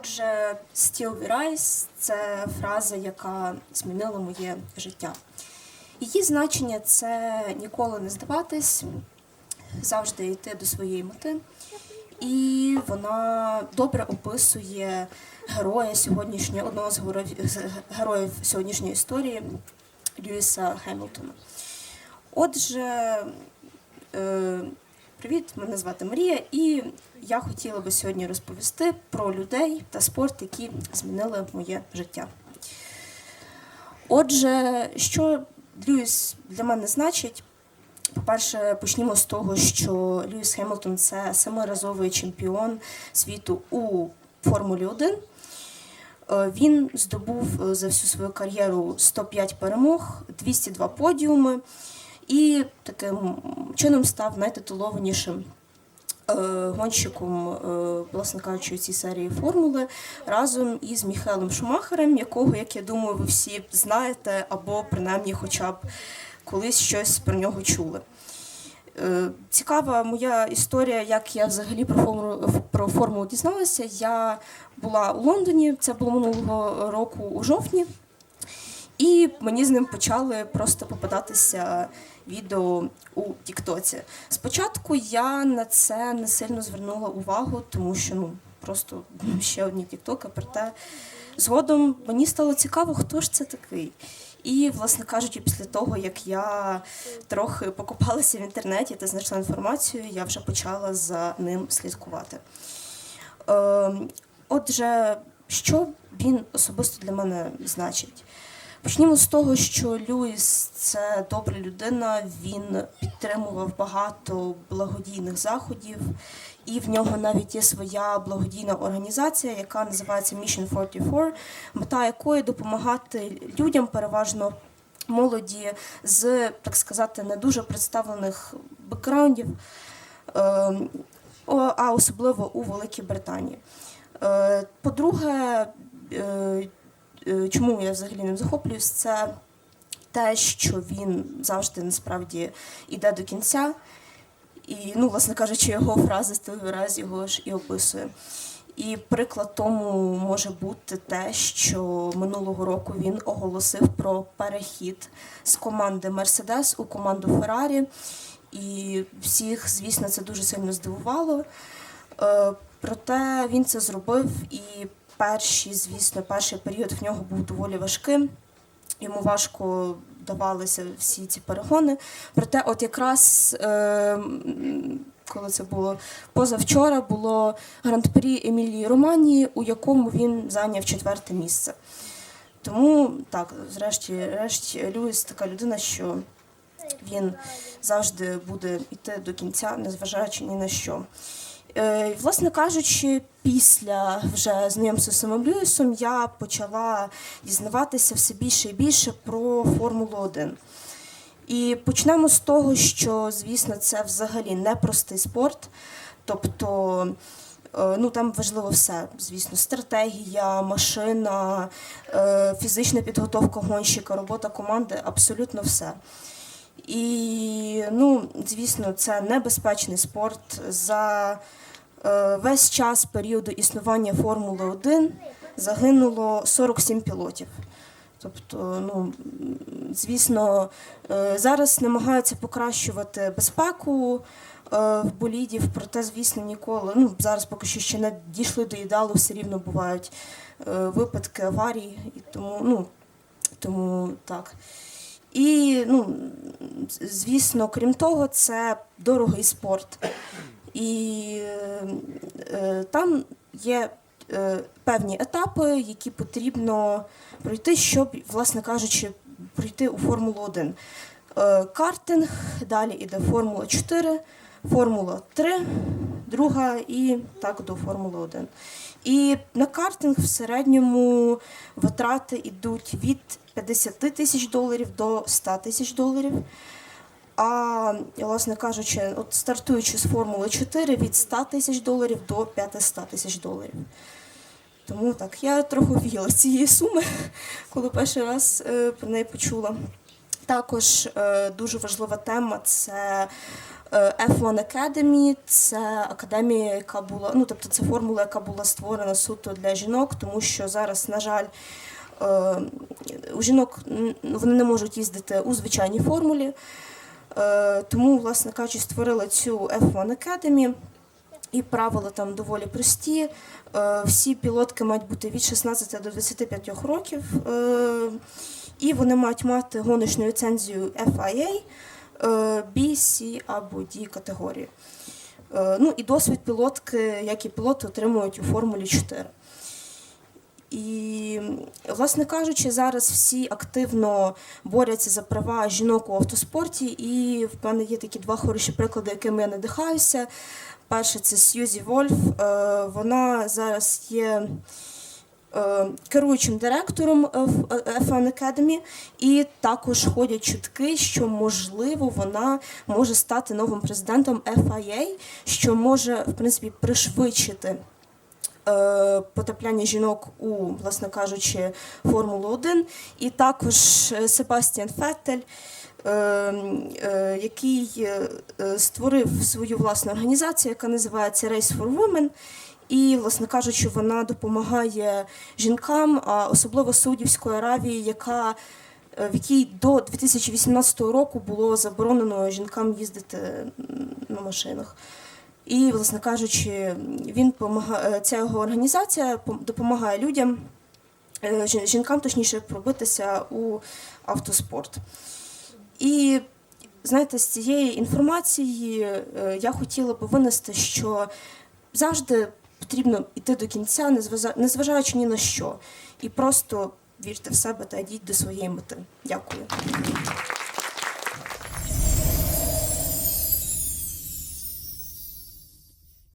Отже, Still we rise – це фраза, яка змінила моє життя. Її значення це ніколи не здаватись, завжди йти до своєї мети. І вона добре описує героя сьогоднішньої, одного з героїв, героїв сьогоднішньої історії Льюіса Хемілтона. Отже, е, привіт, мене звати Марія, і я хотіла би сьогодні розповісти про людей та спорт, які змінили моє життя. Отже, що Льюіс для мене значить? По-перше, почнімо з того, що Льюіс Хемілтон це семиразовий чемпіон світу у Формулі 1. Е, Він здобув е, за всю свою кар'єру 105 перемог, 202 подіуми і таким чином став найтитулованішим е, гонщиком, е, власне кажучи, цій серії формули разом із Міхелем Шумахерем, якого, як я думаю, ви всі знаєте, або принаймні хоча б колись щось про нього чули. Е, Цікава моя історія, як я взагалі про формулу, про формулу дізналася. Я була у Лондоні, це було минулого року у жовтні, і мені з ним почали просто попадатися відео у Тіктоці. Спочатку я на це не сильно звернула увагу, тому що ну просто ще одні Тіктоки, проте згодом мені стало цікаво, хто ж це такий. І, власне кажучи, після того, як я трохи покопалася в інтернеті та знайшла інформацію, я вже почала за ним слідкувати. Е, Отже, що він особисто для мене значить? Почнімо з того, що Люїс це добра людина, він підтримував багато благодійних заходів, і в нього навіть є своя благодійна організація, яка називається Mission 44, мета якої допомагати людям, переважно молоді, з, так сказати, не дуже представлених бекграундів, е, а особливо у Великій Британії. Е, По-друге, е, чому я взагалі ним захоплююсь, це те, що він завжди насправді йде до кінця. І, ну, власне кажучи, його фраза стиль вираз його ж і описує. І приклад тому може бути те, що минулого року він оголосив про перехід з команди Мерседес у команду Феррарі. І всіх, звісно, це дуже сильно здивувало. Е, Проте він це зробив, і перший, звісно, перший період в нього був доволі важким. Йому важко давалися всі ці перегони. Проте, от якраз е, коли це було позавчора, було гран-прі Емілії Романії, у якому він зайняв четверте місце. Тому так, зрешті, решті, Люїс така людина, що він завжди буде йти до кінця, незважаючи ні на що. Е, Власне кажучи, після вже знайомства з самим Льюісом я почала дізнаватися все більше і більше про Формулу 1. І почнемо з того, що, звісно, це взагалі непростий спорт. Тобто, е, ну там важливо все. Звісно, стратегія, машина, е, фізична підготовка гонщика, робота команди абсолютно все. І, ну, звісно, це небезпечний спорт. За е, весь час періоду існування Формули 1 загинуло 47 пілотів. Тобто, ну, звісно, е, зараз намагаються покращувати безпеку е, в болідів, проте, звісно, ніколи. Ну, зараз поки що ще не дійшли до ідеалу, все рівно бувають випадки аварій, і тому, ну, тому так. І, ну, звісно, крім того, це дорогий спорт. І е, там є е, певні етапи, які потрібно пройти, щоб, власне кажучи, пройти у Формулу 1. Е, Картинг, далі йде Формула 4, Формула 3, друга і так до Формули 1. І на картинг в середньому витрати йдуть від 50 тисяч доларів до 100 тисяч доларів. А, власне кажучи, от стартуючи з Формули 4 від 100 тисяч доларів до 500 тисяч доларів. Тому так, я трохи офігіла цієї суми, коли перший раз е, про неї почула. Також е, дуже важлива тема це е, F1 Academy. Це академія, яка була, ну тобто це формула, яка була створена суто для жінок, тому що зараз, на жаль, е, у жінок вони не можуть їздити у звичайній формулі. Тому, власне кажучи, створили цю F1 Academy. І правила там доволі прості. Всі пілотки мають бути від 16 до 25 років, і вони мають мати гоночну ліцензію FIA, е, B, C або D категорії. Е, Ну і досвід пілотки, як і пілоти, отримують у Формулі 4. І, власне кажучи, зараз всі активно борються за права жінок у автоспорті, і в мене є такі два хороші приклади, якими я надихаюся. Перше це Сьюзі Вольф. Е, Вона зараз є керуючим директором е, в F1 Academy, і також ходять чутки, що можливо вона може стати новим президентом FIA, що може в принципі пришвидшити е, потрапляння жінок у, власне кажучи, Формулу 1. І також е, Себастьян Феттель, е, е, який е, е, створив свою власну організацію, яка називається Race for Women. І, власне кажучи, вона допомагає жінкам, особливо Саудівської Аравії, яка е, в якій до 2018 року було заборонено жінкам їздити на машинах. І, власне кажучи, він помагає, ця його організація допомагає людям, е, жінкам точніше, пробитися у автоспорт. І знаєте, з цієї інформації е, я хотіла би винести, що завжди потрібно йти до кінця, незважа- незважаючи ні на що. І просто вірте в себе та йдіть до своєї мети. Дякую.